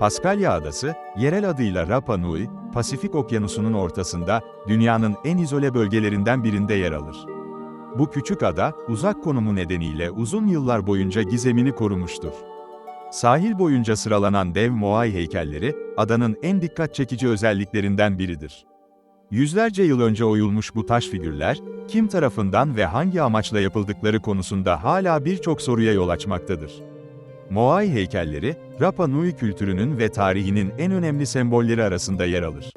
Paskalya Adası, yerel adıyla Rapa Nui, Pasifik Okyanusu'nun ortasında, dünyanın en izole bölgelerinden birinde yer alır. Bu küçük ada, uzak konumu nedeniyle uzun yıllar boyunca gizemini korumuştur. Sahil boyunca sıralanan dev Moai heykelleri, adanın en dikkat çekici özelliklerinden biridir. Yüzlerce yıl önce oyulmuş bu taş figürler, kim tarafından ve hangi amaçla yapıldıkları konusunda hala birçok soruya yol açmaktadır. Moai heykelleri, Rapa Nui kültürünün ve tarihinin en önemli sembolleri arasında yer alır.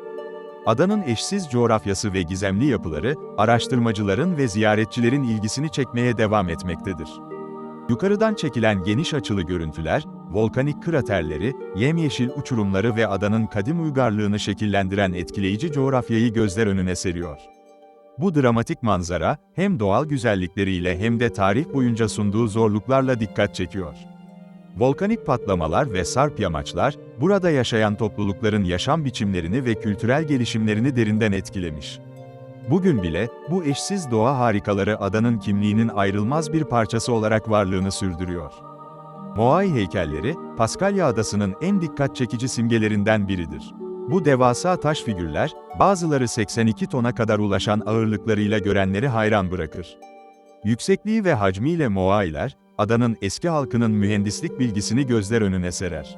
Adanın eşsiz coğrafyası ve gizemli yapıları, araştırmacıların ve ziyaretçilerin ilgisini çekmeye devam etmektedir. Yukarıdan çekilen geniş açılı görüntüler, volkanik kraterleri, yemyeşil uçurumları ve adanın kadim uygarlığını şekillendiren etkileyici coğrafyayı gözler önüne seriyor. Bu dramatik manzara, hem doğal güzellikleriyle hem de tarih boyunca sunduğu zorluklarla dikkat çekiyor. Volkanik patlamalar ve sarp yamaçlar, burada yaşayan toplulukların yaşam biçimlerini ve kültürel gelişimlerini derinden etkilemiş. Bugün bile, bu eşsiz doğa harikaları adanın kimliğinin ayrılmaz bir parçası olarak varlığını sürdürüyor. Moai heykelleri, Paskalya Adası'nın en dikkat çekici simgelerinden biridir. Bu devasa taş figürler, bazıları 82 tona kadar ulaşan ağırlıklarıyla görenleri hayran bırakır. Yüksekliği ve hacmiyle Moailer, adanın eski halkının mühendislik bilgisini gözler önüne serer.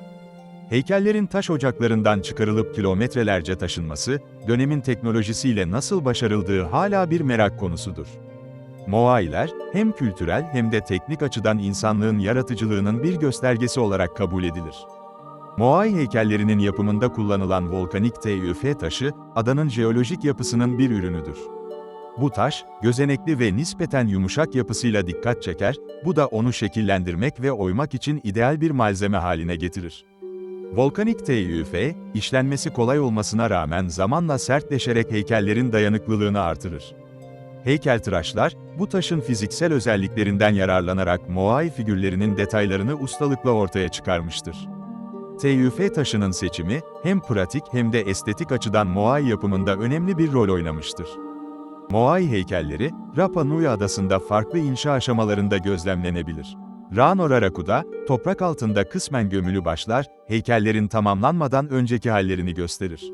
Heykellerin taş ocaklarından çıkarılıp kilometrelerce taşınması, dönemin teknolojisiyle nasıl başarıldığı hala bir merak konusudur. Moailer, hem kültürel hem de teknik açıdan insanlığın yaratıcılığının bir göstergesi olarak kabul edilir. Moai heykellerinin yapımında kullanılan volkanik TÜF taşı, adanın jeolojik yapısının bir ürünüdür. Bu taş, gözenekli ve nispeten yumuşak yapısıyla dikkat çeker, bu da onu şekillendirmek ve oymak için ideal bir malzeme haline getirir. Volkanik TÜF, işlenmesi kolay olmasına rağmen zamanla sertleşerek heykellerin dayanıklılığını artırır. Heykeltıraşlar, bu taşın fiziksel özelliklerinden yararlanarak Moai figürlerinin detaylarını ustalıkla ortaya çıkarmıştır. TÜF taşının seçimi, hem pratik hem de estetik açıdan Moai yapımında önemli bir rol oynamıştır. Moai heykelleri, Rapa Nui adasında farklı inşa aşamalarında gözlemlenebilir. Rano Raraku'da, toprak altında kısmen gömülü başlar, heykellerin tamamlanmadan önceki hallerini gösterir.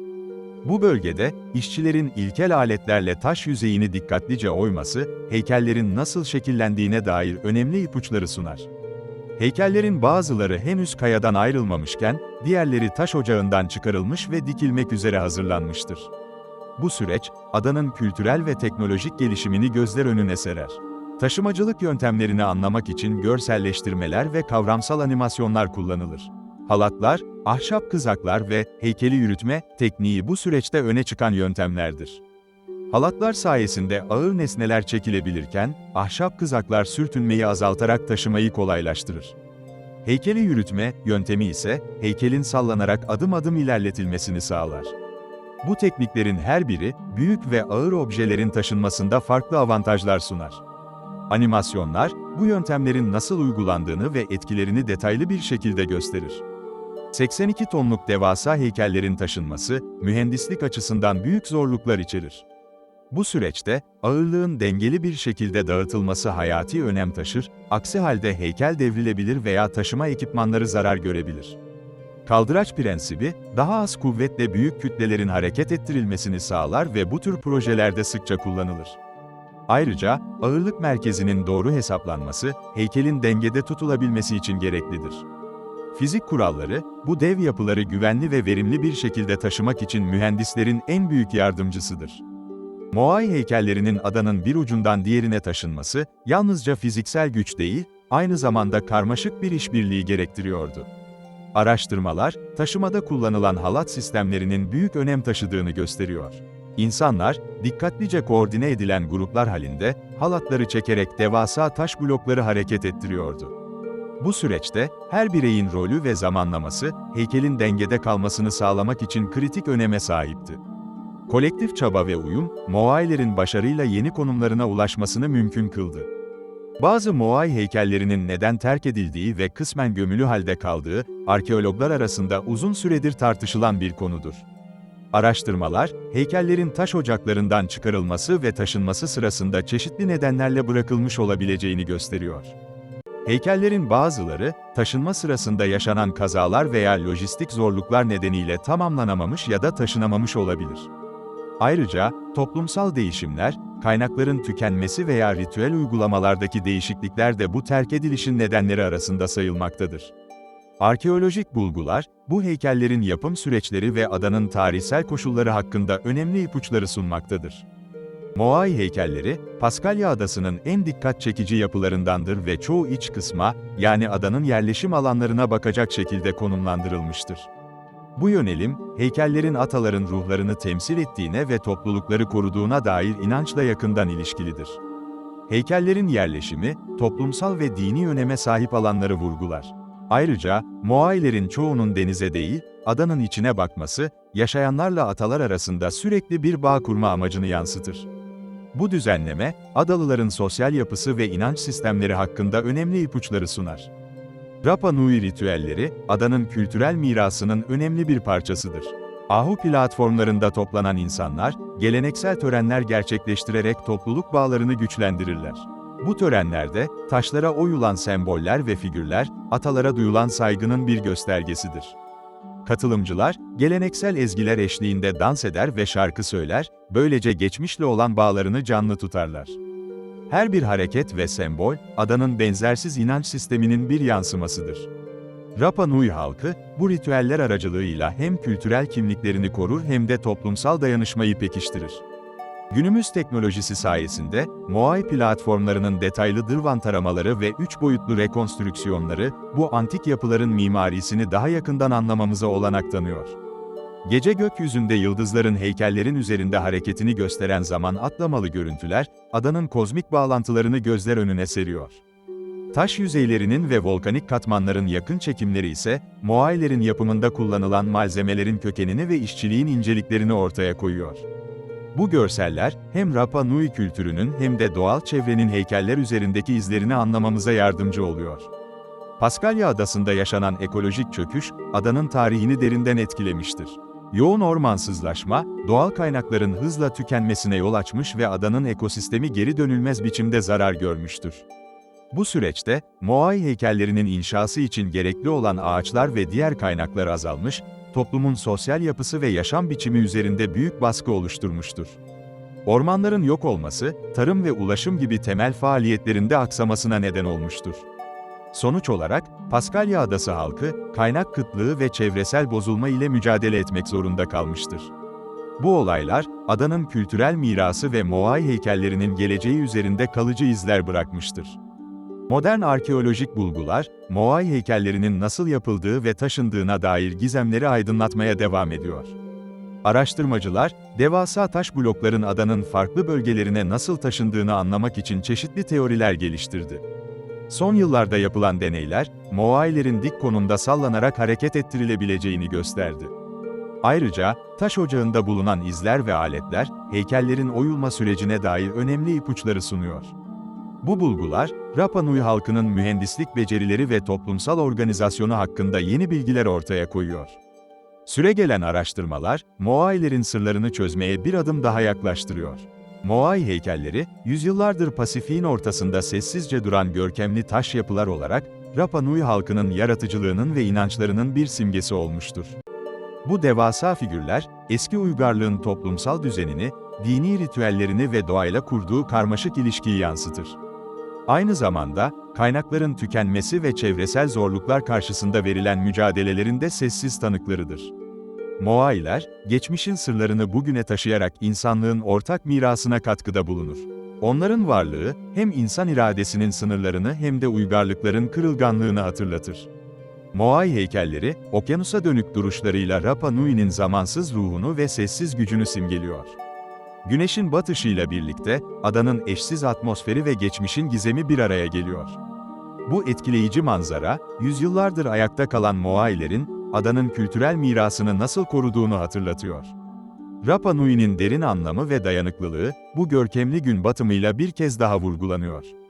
Bu bölgede, işçilerin ilkel aletlerle taş yüzeyini dikkatlice oyması, heykellerin nasıl şekillendiğine dair önemli ipuçları sunar. Heykellerin bazıları henüz kayadan ayrılmamışken, diğerleri taş ocağından çıkarılmış ve dikilmek üzere hazırlanmıştır. Bu süreç, adanın kültürel ve teknolojik gelişimini gözler önüne serer. Taşımacılık yöntemlerini anlamak için görselleştirmeler ve kavramsal animasyonlar kullanılır. Halatlar, ahşap kızaklar ve heykeli yürütme tekniği bu süreçte öne çıkan yöntemlerdir. Halatlar sayesinde ağır nesneler çekilebilirken, ahşap kızaklar sürtünmeyi azaltarak taşımayı kolaylaştırır. Heykeli yürütme yöntemi ise heykelin sallanarak adım adım ilerletilmesini sağlar. Bu tekniklerin her biri, büyük ve ağır objelerin taşınmasında farklı avantajlar sunar. Animasyonlar, bu yöntemlerin nasıl uygulandığını ve etkilerini detaylı bir şekilde gösterir. 82 tonluk devasa heykellerin taşınması, mühendislik açısından büyük zorluklar içerir. Bu süreçte, ağırlığın dengeli bir şekilde dağıtılması hayati önem taşır, aksi halde heykel devrilebilir veya taşıma ekipmanları zarar görebilir. Kaldıraç prensibi, daha az kuvvetle büyük kütlelerin hareket ettirilmesini sağlar ve bu tür projelerde sıkça kullanılır. Ayrıca, ağırlık merkezinin doğru hesaplanması, heykelin dengede tutulabilmesi için gereklidir. Fizik kuralları, bu dev yapıları güvenli ve verimli bir şekilde taşımak için mühendislerin en büyük yardımcısıdır. Moai heykellerinin adanın bir ucundan diğerine taşınması, yalnızca fiziksel güç değil, aynı zamanda karmaşık bir işbirliği gerektiriyordu. Araştırmalar, taşımada kullanılan halat sistemlerinin büyük önem taşıdığını gösteriyor. İnsanlar, dikkatlice koordine edilen gruplar halinde, halatları çekerek devasa taş blokları hareket ettiriyordu. Bu süreçte, her bireyin rolü ve zamanlaması, heykelin dengede kalmasını sağlamak için kritik öneme sahipti. Kolektif çaba ve uyum, Moai'lerin başarıyla yeni konumlarına ulaşmasını mümkün kıldı. Bazı Moai heykellerinin neden terk edildiği ve kısmen gömülü halde kaldığı, arkeologlar arasında uzun süredir tartışılan bir konudur. Araştırmalar, heykellerin taş ocaklarından çıkarılması ve taşınması sırasında çeşitli nedenlerle bırakılmış olabileceğini gösteriyor. Heykellerin bazıları, taşınma sırasında yaşanan kazalar veya lojistik zorluklar nedeniyle tamamlanamamış ya da taşınamamış olabilir. Ayrıca, toplumsal değişimler, kaynakların tükenmesi veya ritüel uygulamalardaki değişiklikler de bu terk edilişin nedenleri arasında sayılmaktadır. Arkeolojik bulgular, bu heykellerin yapım süreçleri ve adanın tarihsel koşulları hakkında önemli ipuçları sunmaktadır. Moai heykelleri, Paskalya Adası'nın en dikkat çekici yapılarındandır ve çoğu iç kısma, yani adanın yerleşim alanlarına bakacak şekilde konumlandırılmıştır. Bu yönelim, heykellerin ataların ruhlarını temsil ettiğine ve toplulukları koruduğuna dair inançla yakından ilişkilidir. Heykellerin yerleşimi, toplumsal ve dini öneme sahip alanları vurgular. Ayrıca, Moailerin çoğunun denize değil, adanın içine bakması, yaşayanlarla atalar arasında sürekli bir bağ kurma amacını yansıtır. Bu düzenleme, adalıların sosyal yapısı ve inanç sistemleri hakkında önemli ipuçları sunar. Rapa Nui ritüelleri, adanın kültürel mirasının önemli bir parçasıdır. Ahu platformlarında toplanan insanlar, geleneksel törenler gerçekleştirerek topluluk bağlarını güçlendirirler. Bu törenlerde, taşlara oyulan semboller ve figürler, atalara duyulan saygının bir göstergesidir. Katılımcılar, geleneksel ezgiler eşliğinde dans eder ve şarkı söyler, böylece geçmişle olan bağlarını canlı tutarlar. Her bir hareket ve sembol, adanın benzersiz inanç sisteminin bir yansımasıdır. Rapa Nui halkı, bu ritüeller aracılığıyla hem kültürel kimliklerini korur hem de toplumsal dayanışmayı pekiştirir. Günümüz teknolojisi sayesinde, Moai platformlarının detaylı dırvan taramaları ve üç boyutlu rekonstrüksiyonları, bu antik yapıların mimarisini daha yakından anlamamıza olanak tanıyor. Gece gökyüzünde yıldızların heykellerin üzerinde hareketini gösteren zaman atlamalı görüntüler, adanın kozmik bağlantılarını gözler önüne seriyor. Taş yüzeylerinin ve volkanik katmanların yakın çekimleri ise, Moailerin yapımında kullanılan malzemelerin kökenini ve işçiliğin inceliklerini ortaya koyuyor. Bu görseller, hem Rapa Nui kültürünün hem de doğal çevrenin heykeller üzerindeki izlerini anlamamıza yardımcı oluyor. Paskalya Adası'nda yaşanan ekolojik çöküş, adanın tarihini derinden etkilemiştir. Yoğun ormansızlaşma, doğal kaynakların hızla tükenmesine yol açmış ve adanın ekosistemi geri dönülmez biçimde zarar görmüştür. Bu süreçte, Moai heykellerinin inşası için gerekli olan ağaçlar ve diğer kaynaklar azalmış, toplumun sosyal yapısı ve yaşam biçimi üzerinde büyük baskı oluşturmuştur. Ormanların yok olması, tarım ve ulaşım gibi temel faaliyetlerinde aksamasına neden olmuştur. Sonuç olarak, Paskalya Adası halkı, kaynak kıtlığı ve çevresel bozulma ile mücadele etmek zorunda kalmıştır. Bu olaylar, adanın kültürel mirası ve Moai heykellerinin geleceği üzerinde kalıcı izler bırakmıştır. Modern arkeolojik bulgular, Moai heykellerinin nasıl yapıldığı ve taşındığına dair gizemleri aydınlatmaya devam ediyor. Araştırmacılar, devasa taş blokların adanın farklı bölgelerine nasıl taşındığını anlamak için çeşitli teoriler geliştirdi. Son yıllarda yapılan deneyler, Moailerin dik konumda sallanarak hareket ettirilebileceğini gösterdi. Ayrıca, taş ocağında bulunan izler ve aletler, heykellerin oyulma sürecine dair önemli ipuçları sunuyor. Bu bulgular, Rapa Nui halkının mühendislik becerileri ve toplumsal organizasyonu hakkında yeni bilgiler ortaya koyuyor. Süregelen araştırmalar, Moailerin sırlarını çözmeye bir adım daha yaklaştırıyor. Moai heykelleri, yüzyıllardır Pasifik'in ortasında sessizce duran görkemli taş yapılar olarak, Rapa Nui halkının yaratıcılığının ve inançlarının bir simgesi olmuştur. Bu devasa figürler, eski uygarlığın toplumsal düzenini, dini ritüellerini ve doğayla kurduğu karmaşık ilişkiyi yansıtır. Aynı zamanda, kaynakların tükenmesi ve çevresel zorluklar karşısında verilen mücadelelerin de sessiz tanıklarıdır. Moailer, geçmişin sırlarını bugüne taşıyarak insanlığın ortak mirasına katkıda bulunur. Onların varlığı, hem insan iradesinin sınırlarını hem de uygarlıkların kırılganlığını hatırlatır. Moai heykelleri, okyanusa dönük duruşlarıyla Rapa Nui'nin zamansız ruhunu ve sessiz gücünü simgeliyor. Güneşin batışıyla birlikte, adanın eşsiz atmosferi ve geçmişin gizemi bir araya geliyor. Bu etkileyici manzara, yüzyıllardır ayakta kalan Moailerin, adanın kültürel mirasını nasıl koruduğunu hatırlatıyor. Rapa Nui'nin derin anlamı ve dayanıklılığı, bu görkemli gün batımıyla bir kez daha vurgulanıyor.